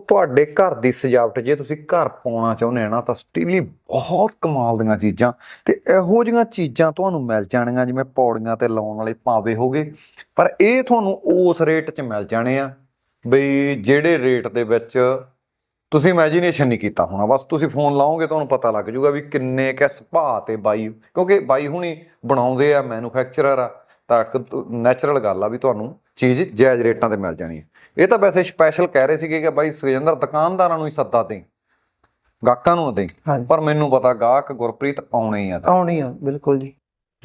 ਤੁਹਾਡੇ ਘਰ ਦੀ ਸਜਾਵਟ, ਜੇ ਤੁਸੀਂ ਘਰ ਪਾਉਣਾ ਚਾਹੁੰਦੇ ਆ ਨਾ, ਤਾਂ ਸਟੀਲੀ ਬਹੁਤ ਕਮਾਲ ਦੀਆਂ ਚੀਜ਼ਾਂ ਤੇ ਇਹੋ ਜਿਹੀਆਂ ਚੀਜ਼ਾਂ ਤੁਹਾਨੂੰ ਮਿਲ ਜਾਣਗੀਆਂ, ਜਿਵੇਂ ਪੌੜੀਆਂ ਤੇ ਲਾਉਣ ਵਾਲੇ ਪਾਵੇ ਹੋਗੇ, ਪਰ ਇਹ ਤੁਹਾਨੂੰ ਉਸ ਰੇਟ 'ਚ ਮਿਲ ਜਾਣੇ ਆ ਬਈ ਜਿਹੜੇ ਰੇਟ ਦੇ ਵਿੱਚ ਤੁਸੀਂ ਇਮੇਜਿਨੇਸ਼ਨ ਨਹੀਂ ਕੀਤਾ ਹੋਣਾ। ਬਸ ਤੁਸੀਂ ਫੋਨ ਲਾਓਗੇ, ਤੁਹਾਨੂੰ ਪਤਾ ਲੱਗ ਜਾਊਗਾ ਵੀ ਕਿੰਨੇ ਕਿਸ ਭਾਅ ਤੇ ਬਾਈ, ਕਿਉਂਕਿ ਬਾਈ ਹੁਣੀ ਬਣਾਉਂਦੇ ਆ ਮੈਨੂਫੈਕਚਰਰ ਆ, ਤਾਂ ਨੈਚੁਰਲ ਗੱਲ ਆ ਵੀ ਤੁਹਾਨੂੰ ਚੀਜ਼ ਜਾਇਜ਼ ਰੇਟਾਂ ਤੇ ਮਿਲ ਜਾਣੀ ਹੈ। ਇਹ ਤਾਂ ਵੈਸੇ ਸਪੈਸ਼ਲ ਕਹਿ ਰਹੇ ਸੀਗੇ ਕਿ ਬਾਈ ਸੁਖਜਿੰਦਰ ਦੁਕਾਨਦਾਰਾਂ ਨੂੰ ਹੀ ਸੱਦਾ ਦੇ ਗਾਹਕਾਂ ਨੂੰ ਦੇ ਪਰ ਮੈਨੂੰ ਪਤਾ ਗਾਹਕ ਗੁਰਪ੍ਰੀਤ ਆਉਣੇ ਹੀ ਆ ਆਉਣੀ ਆ ਬਿਲਕੁਲ ਜੀ।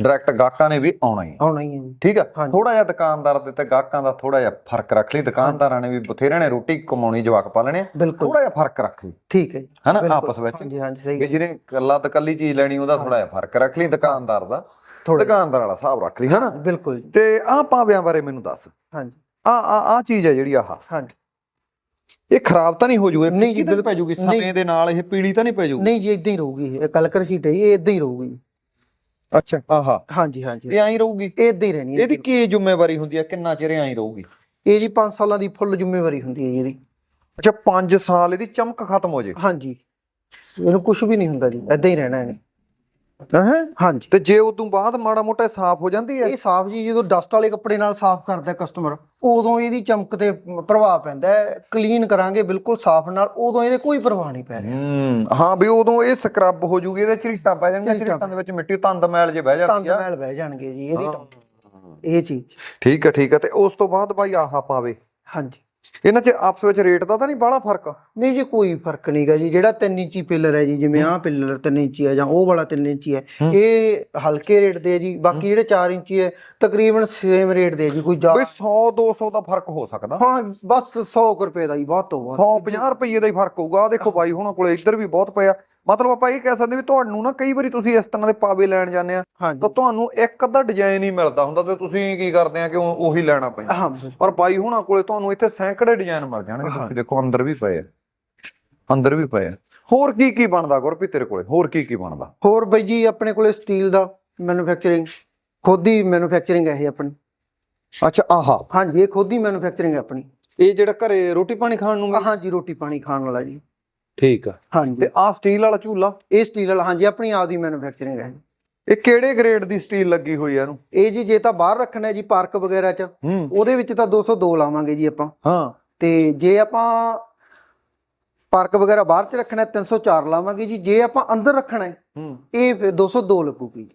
ਡਾਇਰੈਕਟ ਗਾਹਕਾਂ ਨੇ ਵੀ ਆਉਣਾ ਹੀ ਆਉਣਾ ਹੀ ਠੀਕ ਆ। ਥੋੜਾ ਜਿਹਾ ਦੁਕਾਨਦਾਰ ਦੇ ਤੇ ਗਾਹਕਾਂ ਦਾ ਥੋੜਾ ਜਿਹਾ ਫ਼ਰਕ ਰੱਖ ਲਈ। ਦੁਕਾਨਦਾਰਾਂ ਨੇ ਵੀ ਬਥੇਰਿਆਂ ਨੇ ਰੋਟੀ ਕਮਾਉਣੀ ਜਵਾਕ ਆ। ਬਿਲਕੁਲ। ਥੋੜਾ ਜਿਹਾ ਫ਼ਰਕ ਰੱਖ ਲਈ। ਠੀਕ ਹੈ ਹਨਾ। ਆਪਸ ਵਿੱਚ। ਹਾਂਜੀ ਹਾਂਜੀ ਸਹੀ ਵੀ। ਜਿਹਨੇ ਕੱਲਾ ਤੇ ਕੱਲੀ ਚੀਜ਼ ਲੈਣੀ ਉਹਦਾ ਥੋੜਾ ਜਿਹਾ ਫ਼ਰਕ ਰੱਖ ਲਈ ਦੁਕਾਨਦਾਰ ਦਾ। ਦੁਕਾਨਦਾਰ ਵਾਲਾ ਹਿਸਾਬ ਰੱਖ ਲਈ ਹਨਾ? ਬਿਲਕੁਲ ਜੀ। ਤੇ ਆਹ ਪਾਵਿਆਂ ਬਾਰੇ ਮੈਨੂੰ ਦੱਸ। ਹਾਂਜੀ। ਆ ਆ ਆ ਚੀਜ਼ ਹੈ ਜਿਹੜੀ ਆਹ। ਹਾਂਜੀ। ਇਹ ਖਰਾਬ ਤਾਂ ਨਹੀਂ ਹੋ ਜੂਏ ਨਹੀਂ ਜੀ, ਪੈ ਜੂਗੀ। ਸਮੇਂ ਦੇ ਨਾਲ ਇਹ ਪੀਲੀ ਤਾਂ ਨਹੀਂ ਪੈ ਜੂਗੀ ਨਹੀਂ ਜੀ ਇਦਾਂ ਹੀ ਰਹੂਗੀ ਇਹ। ਕਲਕਰ ਸ਼ੀਟ ਹੈ ਜੀ, ਇਹ ਇਦਾਂ ਹੀ ਰਹੂਗੀ। ਅੱਛਾ। ਆਹਾ। ਹਾਂਜੀ ਹਾਂਜੀ। ਇਹ ਐਂ ਰਹੂਗੀ? ਇਹ ਇਦਾਂ ਹੀ ਰਹਿਣੀ ਹੈ। ਇਹਦੀ ਕੀ ਜ਼ਿੰਮੇਵਾਰੀ ਹੁੰਦੀ ਹੈ? ਕਿੰਨਾ ਚਿਰ ਐਂ ਰਹੂਗੀ? ਇਹ ਜੀ 5 ਸਾਲਾਂ ਦੀ ਫੁੱਲ ਜ਼ਿੰਮੇਵਾਰੀ ਹੁੰਦੀ ਹੈ ਜੀ ਇਹਦੀ। ਅੱਛਾ 5 ਸਾਲ ਇਹਦੀ ਚਮਕ ਖਤਮ ਹੋ ਜੇ। ਹਾਂਜੀ। ਇਹਨੂੰ ਕੁਝ ਵੀ ਨਹੀਂ ਹੁੰਦਾ ਜੀ ਇਦਾਂ ਹੀ ਰਹਿਣਾ ਇਹਨੇ ਹੈ? ਹਾਂਜੀ। ਤੇ ਜੇ ਉਦੋਂ ਬਾਅਦ ਮਾੜਾ ਮੋਟਾ ਸਾਫ਼ ਹੋ ਜਾਂਦੀ ਹੈ? ਇਹ ਸਾਫ਼ ਜੀ ਜਦੋਂ ਡਸਟ ਵਾਲੇ ਕੱਪੜੇ ਨਾਲ ਸਾਫ਼ ਕਰਦਾ ਕਸਟਮਰ ਉਦੋਂ ਇਹਦੀ ਚਮਕ ਤੇ ਪ੍ਰਭਾਵ ਪੈਂਦਾ ਹੈ। ਕਲੀਨ ਕਰਾਂਗੇ ਬਿਲਕੁਲ ਸਾਫ਼ ਨਾਲ ਉਦੋਂ ਇਹਦੇ ਕੋਈ ਪ੍ਰਭਾਵ ਨਹੀਂ ਪੈ ਰਿਹਾ। ਹੂੰ ਵੀ ਉਦੋਂ ਇਹ ਸਕਰਬ ਹੋ ਜੂਗੀ ਇਹਦੇ ਝਰੀਟਾਂ ਪੈ ਜਾਣਗੀਆਂ ਝਰੀਟਾਂ ਦੇ ਵਿੱਚ ਮਿੱਟੀ ਤੰਦ ਮੈਲ ਜੇ ਬਹਿ ਜਾਂਦੀ ਤੰਦ ਆ ਮੈਲ ਬਹਿ ਜਾਣਗੇ ਜੀ ਇਹਦੀ ਇਹ ਚੀਜ਼। ਠੀਕ ਹੈ ਠੀਕ ਹੈ ਤੇ ਉਸ ਤੋਂ ਬਾਅਦ ਬਾਈ ਆਹਾ ਪਾਵੇ। ਹਾਂਜੀ। ਇਹਨਾਂ 'ਚ ਆਪਸ ਵਿੱਚ ਰੇਟ ਦਾ ਤਾਂ ਨਹੀਂ ਬਾਹਲਾ ਫ਼ਰਕ? ਨਹੀਂ ਜੀ ਕੋਈ ਫ਼ਰਕ ਨਹੀਂਗਾ ਜੀ। ਜਿਹੜਾ 3 ਇੰਚੀ ਪਿੱਲਰ ਹੈ ਜੀ ਜਿਵੇਂ ਆਹ ਪਿੱਲਰ 3 ਇੰਚੀ ਹੈ ਜਾਂ ਉਹ ਵਾਲਾ 3 ਇੰਚੀ ਹੈ ਇਹ ਹਲਕੇ ਰੇਟ ਦੇ ਹੈ ਜੀ। ਬਾਕੀ ਜਿਹੜੇ 4 ਇੰਚੀ ਹੈ ਤਕਰੀਬਨ ਸੇਮ ਰੇਟ ਦੇ ਹੈ ਜੀ ਕੋਈ ਬਈ ਜ਼ਿਆਦਾ 100 200 ਦਾ ਫ਼ਰਕ ਹੋ ਸਕਦਾ। ਹਾਂ ਬਸ 100 ਕੁ ਰੁਪਏ ਦਾ ਹੀ ਬਹੁਤ ਤੋਂ ਬਹੁਤ 150 ਰੁਪਏ ਦਾ ਹੀ ਫ਼ਰਕ ਹੋਊਗਾ। ਆ ਦੇਖੋ ਬਾਈ ਹੁਣਾਂ ਕੋਲੇ ਇੱਧਰ ਵੀ ਬਹੁਤ ਪਿਆ। ਮਤਲਬ ਆਪਾਂ ਇਹ ਕਹਿ ਸਕਦੇ ਵੀ ਤੁਹਾਨੂੰ ਨਾ ਕਈ ਵਾਰੀ ਤੁਸੀਂ ਇਸ ਤਰ੍ਹਾਂ ਦੇ ਪਾਵੇ ਲੈਣ ਜਾਂਦੇ ਆ ਤਾਂ ਤੁਹਾਨੂੰ ਇੱਕ ਅੱਧਾ ਡਿਜ਼ਾਈਨ ਹੀ ਮਿਲਦਾ ਹੁੰਦਾ ਤੇ ਤੁਸੀਂ ਕੀ ਕਰਦੇ ਆ ਕਿ ਉਹ- ਲੈਣਾ ਪੈਂਦਾ। ਪਰ ਬਾਈ ਹੁਣਾਂ ਕੋਲੇ ਤੁਹਾਨੂੰ ਇੱਥੇ ਸੈਂਕੜੇ ਡਿਜ਼ਾਈਨ ਮਿਲ ਜਾਣਗੇ। ਤੁਸੀਂ ਦੇਖੋ ਅੰਦਰ ਵੀ ਪਏ ਆ। ਅੰਦਰ ਵੀ ਪਏ ਆ। ਹੋਰ ਕੀ ਕੀ ਬਣਦਾ ਗੁਰਪ੍ਰੀਤ ਤੇਰੇ ਕੋਲੇ? ਹੋਰ ਕੀ ਕੀ ਬਣਦਾ? ਹੋਰ ਬਈ ਜੀ ਆਪਣੇ ਕੋਲੇ ਸਟੀਲ ਦਾ ਮੈਨੂਫੈਕਚਰਿੰਗ ਖੁਦ ਹੀ ਮੈਨੂਫੈਕਚਰਿੰਗ ਹੈ ਇਹ ਆਪਣੀ। ਅੱਛਾ ਆਹਾ। ਹਾਂਜੀ ਇਹ ਖੁਦ ਹੀ ਮੈਨੂਫੈਕਚਰਿੰਗ ਹੈ ਆਪਣੀ। ਇਹ ਜਿਹੜਾ ਘਰੇ ਰੋਟੀ ਪਾਣੀ ਖਾਣ ਨੂੰ ਹਾਂਜੀ ਰੋਟੀ ਪਾਣੀ ਖਾਣ ਵਾਲਾ ਜੀ। ਠੀਕ ਆ। ਹਾਂਜੀ। ਤੇ ਆਹ ਸਟੀਲ ਵਾਲਾ ਝੂਲਾ? ਇਹ ਸਟੀਲ ਵਾਲਾ ਹਾਂਜੀ ਆਪਣੀ ਆਪ ਦੀ ਮੈਨੂਫੈਕਚਰਿੰਗ ਹੈ। ਇਹ ਕਿਹੜੇ ਗ੍ਰੇਡ ਦੀ ਸਟੀਲ ਲੱਗੀ ਹੋਈ ਆ ਇਹਨੂੰ? ਇਹ ਜੀ ਜੇ ਤਾਂ ਬਾਹਰ ਰੱਖਣਾ ਹੈ ਜੀ ਪਾਰਕ ਵਗੈਰਾ 'ਚ ਹੂੰ। ਉਹਦੇ ਵਿੱਚ ਤਾਂ 202 ਲਾਵਾਂਗੇ ਜੀ ਆਪਾਂ। ਹਾਂ। ਤੇ ਜੇ ਆਪਾਂ ਪਾਰਕ ਵਗੈਰਾ ਬਾਹਰ 'ਚ ਰੱਖਣਾ ਹੈ 304 ਲਾਵਾਂਗੇ ਜੀ। ਜੇ ਆਪਾਂ ਅੰਦਰ ਰੱਖਣਾ ਹੈ ਹੂੰ। ਇਹ ਫਿਰ 202 ਲੱਗੂਗੀ। ਜੀ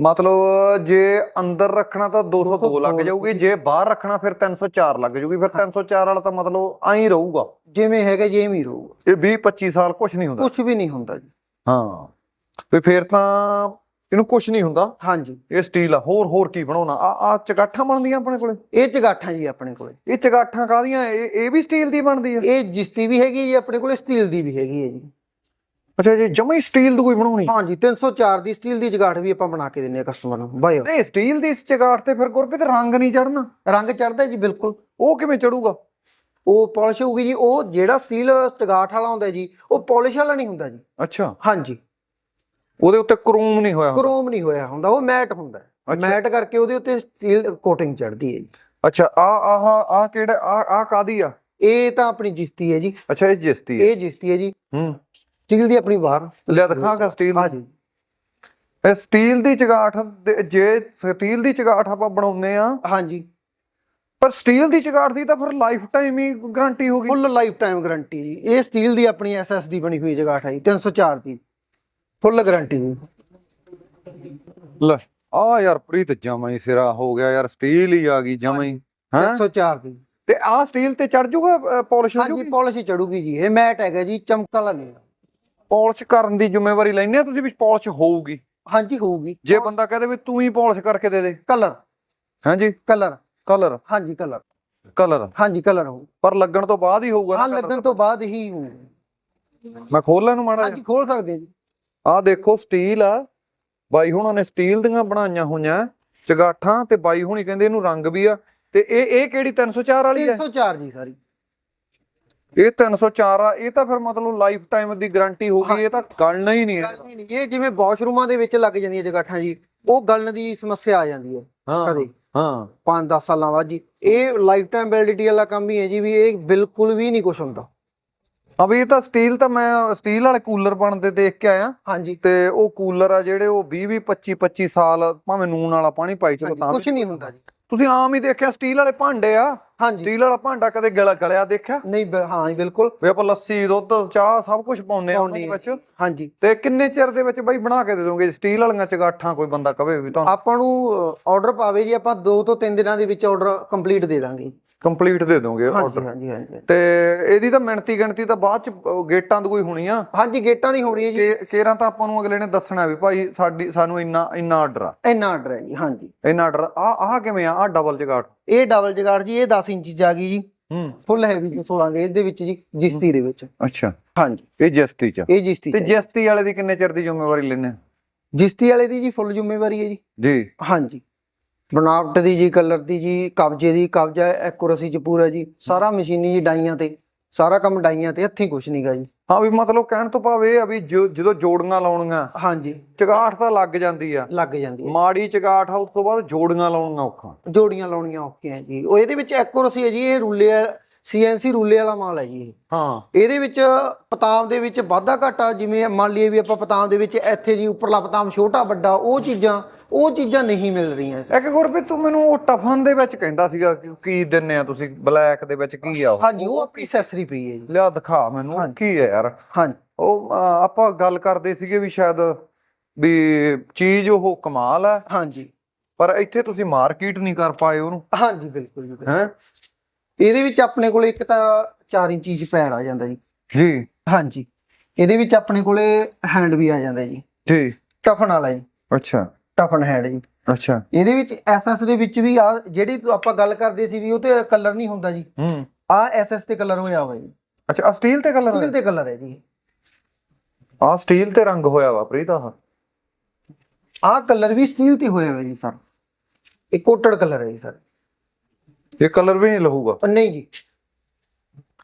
ਮਤਲਬ ਜੇ ਅੰਦਰ ਰੱਖਣਾ ਤਾਂ 202 202 ਲੱਗ ਜਾਊਗੀ ਜੇ ਬਾਹਰ ਰੱਖਣਾ ਫਿਰ 304 ਲੱਗ ਜਾਊਗੀ ਫਿਰ 304 ਵਾਲਾ ਤਾਂ ਮਤਲਬ ਐਂ ਹੀ ਰਹੂਗਾ। ਜਿਵੇਂ ਹੈਗਾ ਜੀ ਐਵੇਂ ਹੀ ਰਹੂਗਾ। ਇਹ 20 25 ਸਾਲ ਕੁਝ ਨਹੀਂ ਹੁੰਦਾ। ਕੁਝ ਵੀ ਨਹੀਂ ਹੁੰਦਾ ਜੀ। ਹਾਂ। ਵੀ ਫਿਰ ਤਾਂ ਇਹਨੂੰ ਕੁਝ ਨਹੀਂ ਹੁੰਦਾ। ਹਾਂਜੀ। ਇਹ ਸਟੀਲ ਆ। ਹੋਰ ਹੋਰ ਕੀ ਬਣਾਉਣਾ? ਆ ਆ ਚਗਾਠਾਂ ਬਣਦੀਆਂ ਆਪਣੇ ਕੋਲੇ? ਇਹ ਚਗਾਠਾਂ ਜੀ ਆਪਣੇ ਕੋਲੇ। ਇਹ ਚਗਾਠਾਂ ਕਾਦੀਆਂ ਇਹ ਇਹ ਵੀ ਸਟੀਲ ਦੀ ਬਣਦੀ ਆ? ਇਹ ਜਿਸਤੀ ਵੀ ਹੈਗੀ ਜੀ ਆਪਣੇ ਕੋਲੇ ਸਟੀਲ ਦੀ ਵੀ ਹੈਗੀ ਹੈ ਜੀ। ਅੱਛਾ ਜੀ ਜਮਾ ਹੀ ਸਟੀਲ ਦੀ ਕੋਈ ਬਣਾਉਣੀ? ਹਾਂਜੀ 304 ਦੀ ਸਟੀਲ ਦੀ ਜਗਾਠ ਵੀ ਆਪਾਂ ਬਣਾ ਕੇ ਦਿੰਨੇ ਆ ਕਸਟਮਰ ਨੂੰ ਬਾਇਓ ਨਹੀਂ ਸਟੀਲ ਦੀ ਚਗਾਠ ਤੇ ਫਿਰ ਗੁਰਪ੍ਰੀਤ ਰੰਗ ਨਹੀਂ ਚੜਨਾ ਰੰਗ ਚੜਦਾ ਜੀ ਬਿਲਕੁਲ। ਉਹ ਕਿਵੇਂ ਚੜੂਗਾ? ਉਹ ਪਾਲਿਸ਼ ਹੋਊਗੀ ਜੀ ਉਹ ਜਿਹੜਾ ਸਟੀਲ ਚਗਾਠ ਵਾਲਾ ਹੁੰਦਾ ਜੀ ਉਹ ਪਾਲਿਸ਼ ਵਾਲਾ ਨਹੀਂ ਹੁੰਦਾ ਜੀ। ਅੱਛਾ। ਹਾਂਜੀ। ਉਹਦੇ ਉੱਤੇ ਕਰੋਮ ਨਹੀਂ ਹੋਇਆ। ਕ੍ਰੋਮ ਨਹੀਂ ਹੋਇਆ ਹੁੰਦਾ ਉਹ ਮੈਟ ਹੁੰਦਾ। ਮੈਟ ਕਰਕੇ ਉਹਦੇ ਉੱਤੇ ਸਟੀਲ ਕੋਟਿੰਗ ਚੜਦੀ ਹੈ ਜੀ। ਅੱਛਾ ਆ ਆਹ ਆ ਕਿਹੜਾ ਆ ਆ ਕਾਦੀ ਆ? ਇਹ ਤਾਂ ਆਪਣੀ ਜਿਸਤੀ ਹੈ ਜੀ। ਅੱਛਾ ਇਹ ਜਿਸਤੀ ਹੈ। ਇਹ ਜਿਸਤੀ ਹੈ ਜੀ। ਹੂੰ। ਸਟੀਲ ਦੀ ਆਪਣੀ ਬਾਹਰ ਲਿਆ ਦਿਖਾਗਾ ਸਟੀਲ ਹਾਂਜੀ ਇਹ ਸਟੀਲ ਦੀ ਚਗਾਠ ਜੇ ਸਟੀਲ ਦੀ ਚਗਾਠ ਆਪਾਂ ਬਣਾਉਂਦੇ ਆ ਹਾਂਜੀ ਪਰ ਸਟੀਲ ਦੀ ਚਗਾਠ ਦੀ ਤਾਂ ਫਿਰ ਲਾਈਫ ਟਾਈਮ ਹੀ ਗਾਰੰਟੀ ਹੋਗੀ ਫੁੱਲ ਲਾਈਫ ਟਾਈਮ ਗਾਰੰਟੀ ਜੀ। ਇਹ ਸਟੀਲ ਦੀ ਆਪਣੀ ਐਸਐਸ ਦੀ ਬਣੀ ਹੋਈ ਜਗਾਠ ਹੈ ਜੀ 304 ਦੀ। ਫੁੱਲ ਗਾਰੰਟੀ ਜੀ ਲੈ ਆ ਯਾਰ ਪ੍ਰੀਤ ਜਮਾ ਹੀ ਸਿਰਾ ਹੋ ਗਿਆ ਯਾਰ ਸਟੀਲ ਹੀ ਆ ਗਈ ਜਮਾ ਹੀ। ਹਾਂ 304 ਦੀ। ਤੇ ਆ ਸਟੀਲ ਤੇ ਚੜ ਜੂਗਾ ਪਾਲਿਸ਼ ਹੋ ਹਾਂਜੀ ਜੂਗੀ? ਪਾਲਿਸ਼ ਚੜੂਗੀ ਜੀ। ਇਹ ਮੈਟ ਹੈਗਾ ਜੀ ਚਮਕ ਨਹੀਂ ਪਾਲਿਸ਼ ਕਰਨ ਦੀ ਜ਼ਿੰਮੇਵਾਰੀ ਲੈਣੇ ਆ? ਤੁਸੀਂ ਵੀ ਪਾਲਿਸ਼ ਹੋਊਗੀ। ਹਾਂਜੀ ਹੋਊਗੀ। ਜੇ ਬੰਦਾ ਕਹਦੇ ਵੀ ਤੂੰ ਹੀ ਪਾਲਿਸ਼ ਕਰਕੇ ਦੇ ਦੇ। ਕਲਰ ਹਾਂਜੀ? ਕਲਰ ਕਲਰ ਹਾਂਜੀ ਕਲਰ ਕਲਰ ਹਾਂਜੀ ਕਲਰ ਹੋਊ। ਪਰ ਲੱਗਣ ਤੋਂ ਬਾਅਦ ਹੀ ਹੋਊਗਾ ਹਾਂ ਲੱਗਣ ਤੋਂ। ਬਾਅਦ ਹੀ ਹੋਊ। ਮੈਂ ਖੋਲ ਲੈਨੂੰ ਮਾੜਾ ਹਾਂਜੀ ਖੋਲ ਸਕਦੇ ਜੀ। ਆ ਦੇਖੋ ਸਟੀਲ ਆ। ਬਾਈ ਹੁਣਾਂ ਨੇ ਸਟੀਲ ਦੀਆਂ ਬਣਾਈਆਂ ਹੋਈਆਂ। ਚਗਾਠਾਂ ਤੇ ਬਾਈ ਹੁਣੀ ਕਹਿੰਦੇ ਇਹਨੂੰ ਰੰਗ ਵੀ ਆ। ਤੇ ਇਹ ਇਹ ਕਿਹੜੀ 304 ਵਾਲੀ ਹੈ 304 ਜੀ ਸਾਰੀ। ਇਹ 304 ਆ ਇਹ ਤਾਂ ਫਿਰ ਮਤਲਬ ਲਾਈਫ ਟਾਈਮ ਦੀ ਗਾਰੰਟੀ ਹੋਊਗੀ ਇਹ ਤਾਂ ਗਲਣਾ ਹੀ ਨਹੀਂ ਹੈ। ਇਹ ਜਿਵੇਂ ਵਾਸ਼ਰੂਮਾਂ ਦੇ ਵਿੱਚ ਲੱਗ ਜਾਂਦੀਆਂ ਜਗਾਠਾਂ ਜੀ ਉਹ ਗਲਣ ਦੀ ਸਮੱਸਿਆ ਆ ਜਾਂਦੀ ਹੈ। ਹਾਂ ਕਦੇ? ਹਾਂ। 5-10 ਸਾਲਾਂ ਬਾਅਦ ਜੀ ਇਹ ਲਾਈਫ ਟਾਈਮ ਵੈਲਿਡਿਟੀ ਵਾਲਾ ਕੰਮ ਹੀ ਹੈ ਜੀ ਵੀ ਇਹ ਬਿਲਕੁਲ ਵੀ ਨਹੀਂ ਕੁਝ ਹੁੰਦਾ। ਆ ਵੀ ਇਹ ਤਾਂ ਸਟੀਲ ਤਾਂ ਮੈਂ ਸਟੀਲ ਵਾਲੇ ਕੂਲਰ ਬਣਦੇ ਦੇਖ ਕੇ ਆਇਆ। ਹਾਂਜੀ ਤੇ ਉਹ ਕੂਲਰ ਆ ਜਿਹੜੇ ਉਹ 20 20 25 25 ਸਾਲ ਭਾਵੇਂ ਨੂਨ ਵਾਲਾ ਪਾਣੀ ਪਾਈ ਚਲੋ ਤਾਂ ਕੁਝ ਨਹੀਂ ਹੁੰਦਾ ਜੀ। ਤੁਸੀਂ ਆਮ ਹੀ ਦੇਖਿਆ ਸਟੀਲ ਵਾਲੇ ਭਾਂਡੇ ਆ? ਹਾਂਜੀ। ਸਟੀਲ ਵਾਲਾ ਭਾਂਡਾ ਕਦੇ ਗਲਾ ਗਲਿਆ ਦੇਖਿਆ? ਨਹੀਂ ਬਿ- ਹਾਂ ਜੀ ਬਿਲਕੁਲ। ਵੀ ਆਪਾਂ ਲੱਸੀ ਦੁੱਧ ਚਾਹ ਸਭ ਕੁਝ ਪਾਉਂਦੇ ਆ ਉਹਨਾਂ ਦੇ ਵਿੱਚ। ਹਾਂਜੀ। ਤੇ ਕਿੰਨੇ ਚਿਰ ਦੇ ਵਿੱਚ ਬਾਈ ਬਣਾ ਕੇ ਦੇ ਦੋਗੇ? ਸਟੀਲ ਵਾਲੀਆਂ ਚਗਾਠਾਂ ਕੋਈ ਬੰਦਾ ਕਵੇ ਵੀ ਤੁਹਾਨੂੰ? ਆਪਾਂ ਨੂੰ ਆਰਡਰ ਪਾਵੇ ਜੀ ਆਪਾਂ 2 ਤੋਂ 3 ਦਿਨਾਂ ਦੇ ਵਿੱਚ ਆਰਡਰ ਕੰਪਲੀਟ ਦੇ ਦਾਂਗੇ। ਕੰਪਲੀਟ ਦੇ ਦੋਗੇ ਆਰਡਰ ਹਾਂਜੀ ਹਾਂਜੀ ਤੇ ਇਹਦੀ ਤਾਂ ਮਿਣਤੀ ਗਿਣਤੀ ਤਾਂ ਬਾਅਦ ਚ ਗੇਟਾਂ ਦੀ ਕੋਈ ਹੋਣੀ ਆ? ਹਾਂਜੀ ਗੇਟਾਂ ਦੀ ਹੋਣੀ ਹੈ ਜੀ। ਕੇਰਾਂ ਤਾਂ ਆਪਾਂ ਨੂੰ ਅਗਲੇ ਨੇ ਦੱਸਣਾ ਵੀ ਭਾਈ ਸਾਡੀ ਸਾਨੂੰ ਇੰਨਾ ਇੰਨਾ ਆਰਡਰ ਆ। ਇੰਨਾ ਆਰਡਰ ਹੈ ਜੀ ਹਾਂਜੀ। ਇੰਨਾ ਆਰਡਰ ਆ। ਆਹ ਕਿਵੇਂ ਆ? ਆ ਡਬਲ ਚਗਾਠ ਇਹ ਡਬਲ ਜਗਾੜ ਜੀ ਇਹ 10 ਇੰਚੀ ਆ ਗਈ ਜੀ। ਹੂੰ। ਫੁੱਲ ਹੈਵੀ 16 ਗੇਜ ਦੇ ਵਿੱਚ ਜੀ ਜਿਸਤੀ ਦੇ ਵਿੱਚ। ਅੱਛਾ। ਹਾਂਜੀ। ਇਹ ਜਸਤੀ ਚ ਇਹ ਜਿਸਤੀ ਤੇ। ਜਸਤੀ ਵਾਲੇ ਦੀ ਕਿੰਨੇ ਚਿਰ ਦੀ ਜ਼ਿੰਮੇਵਾਰੀ ਲੈਣੇ ਜਿਸਤੀ ਵਾਲੇ ਦੀ ਜੀ ਫੁੱਲ ਜ਼ਿੰਮੇਵਾਰੀ ਹੈ ਜੀ। ਜੀ। ਹਾਂਜੀ। ਬਣਾਵਟ ਦੀ ਜੀ ਕਲਰ ਦੀ ਜੀ ਕਬਜੇ ਦੀ ਕਬਜਾ ਐਕੂਰੇਸੀ ਚ ਪੂਰਾ ਜੀ ਸਾਰਾ ਮਸ਼ੀਨੀ ਜੀ ਡਾਈਆਂ ਤੇ ਸਾਰਾ ਕੰਮ ਡਾਈਆਂ ਤੇ ਹੱਥੀਂ ਕੁਛ ਨਹੀਂਗਾ ਜੀ। ਹਾਂ ਵੀ ਮਤਲਬ ਕਹਿਣ ਤੋਂ ਭਾਵ ਇਹ ਆ ਵੀ ਜੋ- ਜਦੋਂ ਜੋੜੀਆਂ ਲਾਉਣੀਆਂ ਹਾਂਜੀ। ਚਗਾਠ ਤਾਂ ਲੱਗ ਜਾਂਦੀ ਆ। ਲੱਗ ਜਾਂਦੀ ਹੈ ਮਾੜੀ ਚਗਾਠ ਆ ਉਸ ਤੋਂ ਬਾਅਦ ਜੋੜੀਆਂ ਲਾਉਣੀਆਂ ਔਖਾ। ਜੋੜੀਆਂ ਲਾਉਣੀਆਂ ਔਖੀਆਂ ਜੀ। ਉਹ ਇਹਦੇ ਵਿੱਚ ਐਕੂਰੇਸੀ ਹੈ ਜੀ ਇਹ ਰੂਲੇ ਸੀਐਨਸੀ ਰੂਲੇ ਵਾਲਾ ਮਾਲ ਹੈ ਜੀ ਇਹ। ਹਾਂ। ਇਹਦੇ ਵਿੱਚ ਪਤਾਮ ਦੇ ਵਿੱਚ ਵਾਧਾ ਘਾਟਾ ਜਿਵੇਂ ਮੰਨ ਲਈਏ ਵੀ ਆਪਾਂ ਪਤਾਮ ਦੇ ਵਿੱਚ ਇੱਥੇ ਜੀ ਉੱਪਰਲਾ ਪਤਾਮ ਛੋਟਾ ਵੱਡਾ ਉਹ ਚੀਜ਼ਾਂ ਉਹ ਚੀਜ਼ਾਂ ਨਹੀਂ ਮਿਲ ਰਹੀਆਂ। ਇੱਕ ਗੁਰਪ੍ਰੀਤ ਤੂੰ ਮੈਨੂੰ ਉਹ ਟਫਨ ਦੇ ਵਿੱਚ ਕਹਿੰਦਾ ਸੀਗਾ ਕਿ ਕੀ ਦਿੰਨੇ ਆ ਤੁਸੀਂ ਬਲੈਕ ਦੇ ਵਿੱਚ ਕੀ ਆ ਉਹ? ਹਾਂਜੀ ਉਹ ਆਪਣੀ ਐਕਸੈਸਰੀ ਪਈ ਹੈ ਜੀ। ਲਿਆ ਦਿਖਾ ਮੈਨੂੰ ਕੀ ਹੈ ਯਾਰ? ਹਾਂਜੀ। ਉਹ ਆਪਾਂ ਗੱਲ ਕਰਦੇ ਸੀਗੇ ਵੀ ਸ਼ਾਇਦ ਵੀ ਚੀਜ਼ ਉਹ ਕਮਾਲ ਹੈ। ਹਾਂਜੀ। ਪਰ ਇੱਥੇ ਤੁਸੀਂ ਮਾਰਕੀਟ ਨਹੀਂ ਕਰ ਪਾਏ ਉਹਨੂੰ। ਹਾਂਜੀ ਬਿਲਕੁਲ ਜੀ। ਹੈ? ਇਹਦੇ ਵਿੱਚ ਆਪਣੇ ਕੋਲੇ ਇੱਕ ਤਾਂ 4 ਇੰਚੀ ਪੈਰ ਆ ਜਾਂਦਾ ਜੀ। ਜੀ। ਹਾਂਜੀ। ਇਹਦੇ ਵਿੱਚ ਆਪਣੇ ਕੋਲੇ ਹੈਂਡ ਵੀ ਆ ਜਾਂਦਾ ਜੀ। ਜੀ। ਟਫਨ ਵਾਲਾ ਜੀ। ਅੱਛਾ। ਟਫਨ ਹੈਂਡ ਜੀ। ਅੱਛਾ। ਇਹਦੇ ਵਿੱਚ ਐਸਐਸ ਦੇ ਵਿੱਚ ਵੀ ਆ ਜਿਹੜੀ ਤੋਂ ਆਪਾਂ ਗੱਲ ਕਰਦੇ ਸੀ ਵੀ ਉਹ ਤੇ ਕਲਰ ਨਹੀਂ ਹੁੰਦਾ ਜੀ। ਹੂੰ। ਆ ਐਸਐਸ ਤੇ ਕਲਰ ਹੋਇਆ ਹੋਇਆ ਜੀ। ਅੱਛਾ ਆ ਸਟੀਲ ਤੇ ਕਲਰ ਸਟੀਲ ਤੇ ਕਲਰ ਹੈ ਜੀ। ਆ ਸਟੀਲ ਤੇ ਰੰਗ ਹੋਇਆ ਵਾ ਪ੍ਰੀਤ ਆਹ। ਆ ਕਲਰ ਵੀ ਸਟੀਲ ਤੇ ਹੋਇਆ ਹੋਇਆ ਜੀ ਸਰ ਇਹ ਕੋਟਡ ਕਲਰ ਹੈ ਜੀ ਸਰ ਇਹ ਕਲਰ ਵੀ ਨਹੀਂ ਲਹੂਗਾ। ਨਹੀਂ ਜੀ।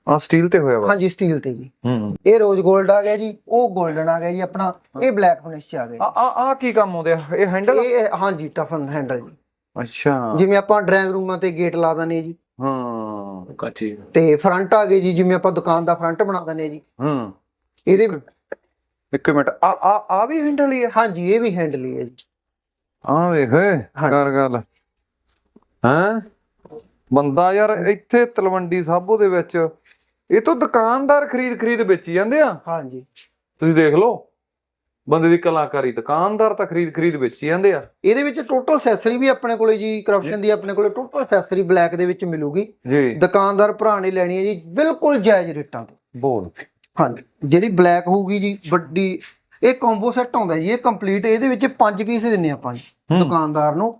ਆ ਸਟੀਲ ਤੇ ਹੋਇਆ ਵਾ। ਹਾਂਜੀ ਸਟੀਲ ਤੇ ਜੀ। ਹੂੰ। ਇਹ ਰੋਜ਼ 골ਡ ਆ ਗਿਆ ਜੀ ਉਹ 골ਡਨ ਆ ਗਿਆ ਜੀ ਆਪਣਾ ਇਹ ਬਲੈਕ ਫਿਨਿਸ਼ ਚ ਆ ਗਿਆ ਆ ਆ ਕੀ ਕੰਮ ਆਉਂਦੇ ਆ? ਇਹ ਹੈਂਡਲ ਇਹ ਹਾਂਜੀ ਟਫਨ ਹੈਂਡਲ ਜੀ। ਅੱਛਾ। ਜਿਵੇਂ ਆਪਾਂ ਡਰਾਇੰਗ ਰੂਮਾਂ ਤੇ ਗੇਟ ਲਾ ਦਿੰਦੇ ਜੀ। ਹਾਂ ਕਾਚੀ। ਤੇ ਫਰੰਟ ਆ ਗਏ ਜੀ ਜਿਵੇਂ ਆਪਾਂ ਦੁਕਾਨ ਦਾ ਫਰੰਟ ਬਣਾ ਦਿੰਦੇ ਜੀ। ਹੂੰ। ਇਹਦੇ ਇੱਕ ਮਿੰਟ ਆ ਆ ਆ ਵੀ ਹੈਂਡਲ ਹੀ ਆ? ਹਾਂਜੀ ਇਹ ਵੀ ਹੈਂਡਲ ਹੀ ਹੈ ਜੀ। ਆ ਵੇਖ ਕਰ ਗੱਲ। ਹਾਂ? ਬੰਦਾ ਯਾਰ ਇੱਥੇ ਤਲਵੰਡੀ ਸਾਬੋ ਦੇ ਵਿੱਚ ਇਹ ਤੋਂ ਦੁਕਾਨਦਾਰ ਖਰੀਦ ਖਰੀਦ ਵੇਚੀ ਜਾਂਦੇ ਆ। ਹਾਂਜੀ। ਤੁਸੀਂ ਦੇਖ ਲਓ ਬੰਦੇ ਦੀ ਕਲਾਕਾਰੀ ਦੁਕਾਨਦਾਰ ਤਾਂ ਖਰੀਦ ਖਰੀਦ ਵੇਚੀ ਜਾਂਦੇ ਆ। ਇਹਦੇ ਵਿੱਚ ਟੋਟਲ ਅਸੈਸਰੀ ਵੀ ਆਪਣੇ ਕੋਲੇ ਜੀ ਕਰਪਸ਼ਨ ਦੀ ਆਪਣੇ ਕੋਲੇ ਟੋਟਲ ਅਸੈਸਰੀ ਬਲੈਕ ਦੇ ਵਿੱਚ ਮਿਲੂਗੀ। ਜੀ। ਦੁਕਾਨਦਾਰ ਭਰਾ ਨੇ ਲੈਣੀ ਹੈ ਜੀ ਬਿਲਕੁਲ ਜਾਇਜ਼ ਰੇਟਾਂ ਤੇ। ਬੋਲ ਹਾਂਜੀ। ਜਿਹੜੀ ਬਲੈਕ ਹੋਊਗੀ ਜੀ ਵੱਡੀ ਇਹ ਕੰਬੋ ਸੈੱਟ ਆਉਂਦਾ ਜੀ ਇਹ ਕੰਪਲੀਟ ਇਹਦੇ ਵਿੱਚ ਪੰਜ ਪੀਸ ਦਿੰਨੇ ਆਪਾਂ ਜੀ। ਦੁਕਾਨਦਾਰ ਨੂੰ।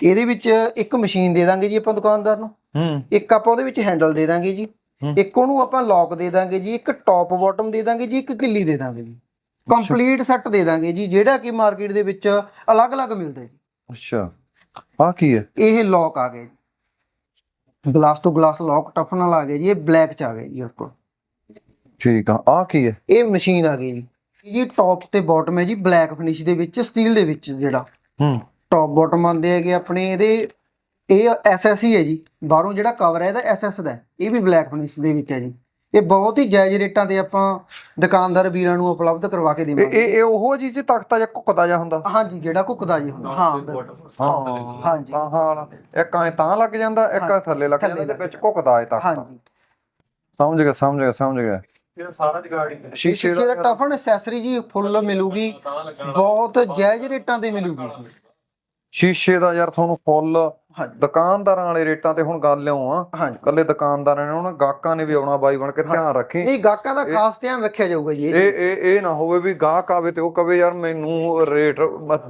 ਇਹਦੇ ਵਿੱਚ ਇੱਕ ਮਸ਼ੀਨ ਦੇ ਦਾਂਗੇ ਜੀ ਆਪਾਂ ਦੁਕਾਨਦਾਰ ਨੂੰ। ਇੱਕ ਆਪਾਂ ਉਹਦੇ ਵਿੱਚ ਹੈਂਡਲ ਦੇ ਦਾਂਗੇ ਜੀ। ਇੱਕ ਉਹਨੂੰ ਆਪਾਂ ਲੌਕ ਦੇ ਦਾਂਗੇ ਜੀ ਇੱਕ ਟੌਪ ਬਾਟਮ ਦੇ ਦਾਂਗੇ ਜੀ ਇੱਕ ਕਿੱਲੀ ਦੇ ਦਾਂਗੇ ਜੀ। ਕੰਪਲੀਟ ਸੈੱਟ ਦੇ ਦਾਂਗੇ ਜੀ ਜਿਹੜਾ ਕਿ ਮਾਰਕੀਟ ਦੇ ਵਿੱਚ ਅਲੱਗ-ਅਲੱਗ ਮਿਲਦਾ ਜੀ। ਅੱਛਾ। ਆ ਕੀ ਹੈ? ਇਹ ਲੌਕ ਆ ਗਏ glass to glass lock toughen ਨਾਲ ਆ ਗਏ ਜੀ ਇਹ ਬਲੈਕ ਚ ਆ ਗਏ ਜੀ ਆਪਣੇ ਕੋਲ ਠੀਕ ਆ। ਆ ਕੀ ਹੈ? ਇਹ ਮਸ਼ੀਨ ਆ ਗਈ ਜੀ। ਜੀ ਟੌਪ ਤੇ ਬਾਟਮ ਹੈ ਜੀ ਬਲੈਕ ਫਿਨਿਸ਼ ਦੇ ਵਿੱਚ ਸਟੀਲ ਦੇ ਵਿੱਚ ਜਿਹੜਾ। ਹੂੰ। ਟੌਪ ਬਾਟਮ ਆਉਂਦੇ ਹੈਗੇ ਆਪਣੇ ਇਹਦੇ ਇਹ ਐਸਐਸ ਹੀ ਹੈ ਜੀ। ਬਾਹਰੋਂ ਜਿਹੜਾ ਕਵਰ ਹੈ ਇਹਦਾ ਐਸਐਸ ਦਾ ਹੈ। ਇਹ ਵੀ ਬਲੈਕ ਫਿਨਿਸ਼ ਦੇ ਵਿੱਚ ਹੈ ਜੀ। ਇਹ ਬਹੁਤ ਹੀ ਜਾਇਜ਼ ਰੇਟਾਂ ਤੇ ਆਪਾਂ ਦੁਕਾਨਦਾਰ ਵੀਰਾਂ ਨੂੰ ਉਪਲਬਧ ਕਰਵਾ ਕੇ ਦੇਵਾਂਗੇ। ਇਹ ਇਹ ਉਹ ਜੀ ਚ ਤਖਤਾ ਜਾਂ ਘੁੱਕਦਾ ਜਾਂ ਹੁੰਦਾ। ਹਾਂਜੀ ਜਿਹੜਾ ਘੁੱਕਦਾ ਜੀ ਹੁੰਦਾ। ਹਾਂ। ਹਾਂਜੀ। ਤਾਂ ਹਾਂ ਇੱਕ ਐ ਤਾਂ ਲੱਗ ਜਾਂਦਾ ਇੱਕ ਐਂ ਥੱਲੇ ਲੱਗ ਜਾਂਦਾ ਤੇ ਵਿੱਚ ਘੁੱਕਦਾ ਐ ਤਖਤਾ। ਹਾਂਜੀ। ਸਮਝ ਗਿਆ ਸਮਝ ਗਿਆ ਸਮਝ ਗਿਆ ਇਹ ਸਾਰਾ ਜਗਾੜ ਹੀ ਸ਼ੀਸ਼ੇ ਦਾ ਟਫਨ ਐਕਸੈਸਰੀ ਜੀ ਫੁੱਲ ਮਿਲੂਗੀ। ਬਹੁਤ ਜਾਇਜ਼ ਰੇਟਾਂ ਤੇ ਮਿਲੂਗੀ। ਜੀ। ਸ਼ੀਸ਼ੇ ਦਾ ਯਾਰ ਤੁਹਾਨੂੰ ਫੁੱਲ ਦੁਕਾਨਦਾਰਾਂ ਵਾਲੇ ਰੇਟਾਂ ਤੇ ਹੁਣ ਗੱਲ ਲਿਓ ਆ ਕੱਲੇ ਦੁਕਾਨਦਾਰਾਂ ਨੇ ਉਹਨਾਂ ਗਾਹਕਾਂ ਨੇ ਵੀ ਆਉਣਾ ਬਾਈ ਬਣ ਕੇ ਧਿਆਨ ਰੱਖੀ। ਨਹੀਂ ਗਾਹਕਾਂ ਦਾ ਖਾਸ ਧਿਆਨ ਰੱਖਿਆ ਜਾਊਗਾ ਜੀ ਇਹ ਇਹ ਇਹ ਨਾ ਹੋਵੇ ਵੀ ਗਾਹਕ ਆਵੇ ਤੇ ਉਹ ਕਵੇ ਯਾਰ ਮੈਨੂੰ ਰੇਟ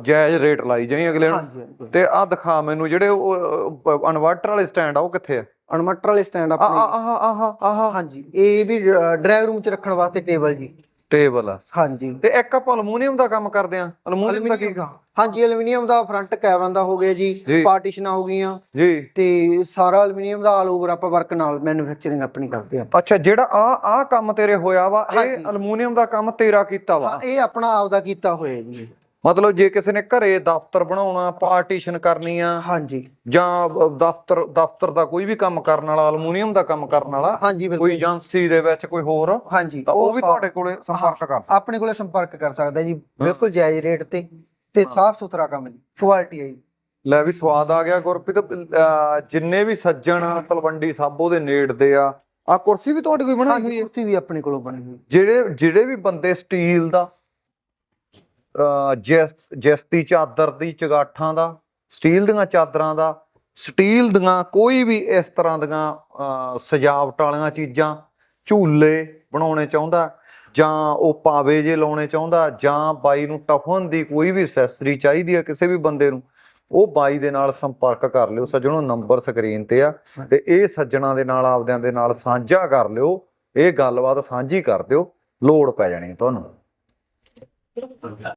ਜਾਇਜ਼ ਰੇਟ ਲਾਈ ਜਾਈ ਅਗਲੇ ਨੂੰ। ਤੇ ਆ ਦਿਖਾ ਮੈਨੂੰ ਜਿਹੜੇ ਉਹ ਇਨਵਰਟਰ ਵਾਲੇ ਸਟੈਂਡ ਆ ਉਹ ਕਿੱਥੇ ਆ? ਅਨਮਟਰ ਵਾਲੇ ਸਟੈਂਡ ਆਪਣੇ। ਆ ਆ ਆ ਆ ਹਾਂਜੀ ਇਹ ਵੀ ਡਰਾਈਵ ਰੂਮ ਚ ਰੱਖਣ ਵਾਸਤੇ ਟੇਬਲ ਜੀ। ਟੇਬਲ ਆ। ਹਾਂਜੀ। ਤੇ ਇੱਕ ਆਪਾਂ ਅਲਮੂਨੀਅਮ ਦਾ ਕੰਮ ਕਰਦੇ ਆ। ਅਲਮੂਨੀਅਮ ਦਾ ਕੀ ਹਾਂਜੀ ਐਲੂਮੀਨੀਅਮ ਦਾ ਫਰੰਟ ਕੈਬਨ ਦਾ ਹੋ ਗਿਆ ਜੀ। ਪਾਰਟੀਸ਼ਨਾਂ ਹੋ ਗਈਆਂ। ਜੀ। ਤੇ ਸਾਰਾ ਐਲੂਮੀਨੀਅਮ ਦਾ ਆਲ ਓਵਰ ਆਪਾਂ ਵਰਕ ਨਾਲ ਮੈਨੂਫੈਕਚਰਿੰਗ ਆਪਣੀ ਕਰਦੇ ਆਪਾਂ ਅੱਛਾ ਜਿਹੜਾ ਆ ਆ ਕੰਮ ਤੇਰੇ ਹੋਇਆ ਵਾ ਇਹ ਹਾਂਜੀ। ਅਲਮੂਨੀਅਮ ਦਾ ਕੰਮ ਤੇਰਾ ਕੀਤਾ ਵਾ? ਇਹ ਆਪਣਾ ਆਪਦਾ ਕੀਤਾ ਹੋਇਆ ਜੀ। ਮਤਲਬ ਜੇ ਕਿਸੇ ਨੇ ਘਰੇ ਦਫ਼ਤਰ ਬਣਾਉਣਾ ਪਾਰਟੀਸ਼ਨ ਕਰਨੀ ਆ ਹਾਂਜੀ। ਜਾਂ ਦਫ਼ਤਰ ਦਫ਼ਤਰ ਦਾ ਕੋਈ ਵੀ ਕੰਮ ਕਰਨ ਵਾਲਾ ਅਲਮੂਨੀਅਮ ਦਾ ਕੰਮ ਕਰਨ ਵਾਲਾ ਹਾਂਜੀ ਕੋਈ ਏਜੰਸੀ ਦੇ ਵਿੱਚ ਕੋਈ ਹੋਰ ਹਾਂਜੀ। ਤਾਂ ਉਹ ਵੀ ਤੁਹਾਡੇ ਕੋਲੇ ਸੰਪਰਕ ਕਰ ਸਕਦਾ। ਆਪਣੇ ਕੋਲੇ ਸੰਪਰਕ ਕਰ ਸਕਦਾ ਜੀ ਬਿਲਕੁਲ ਜਾਇਜ਼ ਰੇਟ ਤੇ ਤੇ ਸਾਫ਼ ਸੁਥਰਾ ਕੰਮ ਜੀ ਕੁਆਲਿਟੀ ਹੈ ਜੀ। ਲੈ ਵੀ ਸਵਾਦ ਆ ਗਿਆ ਗੁਰਪ੍ਰੀਤ ਜਿੰਨੇ ਵੀ ਸੱਜਣ ਤਲਵੰਡੀ ਸਾਬੋ ਦੇ ਨੇੜਦੇ ਆ ਆ ਕੁਰਸੀ ਵੀ ਤੁਹਾਡੇ ਕੋਈ ਬਣਾਈ ਹੋਈ ਹੈ? ਕੁਰਸੀ ਵੀ ਆਪਣੇ ਕੋਲੋਂ ਬਣੀ ਹੋਈ। ਜਿਹੜੇ ਜਿਹੜੇ ਵੀ ਬੰਦੇ ਸਟੀਲ ਦਾ ਜੈਸਤੀ ਚਾਦਰ ਦੀ ਚਗਾਠਾਂ ਦਾ, ਸਟੀਲ ਦੀਆਂ ਚਾਦਰਾਂ ਦਾ, ਸਟੀਲ ਦੀਆਂ ਕੋਈ ਵੀ ਇਸ ਤਰ੍ਹਾਂ ਦੀਆਂ ਸਜਾਵਟ ਵਾਲੀਆਂ ਚੀਜ਼ਾਂ ਝੂਲੇ ਬਣਾਉਣੇ ਚਾਹੁੰਦਾ, ਜਾਂ ਉਹ ਪਾਵੇ ਜੇ ਲਾਉਣੇ ਚਾਹੁੰਦਾ, ਜਾਂ ਬਾਈ ਨੂੰ ਟਫਨ ਦੀ ਕੋਈ ਵੀ ਅਸੈਸਰੀ ਚਾਹੀਦੀ ਹੈ ਕਿਸੇ ਵੀ ਬੰਦੇ ਨੂੰ, ਉਹ ਬਾਈ ਦੇ ਨਾਲ ਸੰਪਰਕ ਕਰ ਲਿਓ, ਸੱਜਣੋ ਨੰਬਰ ਸਕਰੀਨ ਤੇ ਆ, ਤੇ ਇਹ ਸੱਜਣਾ ਦੇ ਨਾਲ, ਆਪਦਿਆਂ ਦੇ ਨਾਲ ਸਾਂਝਾ ਕਰ ਲਿਓ, ਇਹ ਗੱਲਬਾਤ ਸਾਂਝੀ ਕਰ ਦਿਓ, ਲੋੜ ਪੈ ਜਾਣੀ ਤੁਹਾਨੂੰ।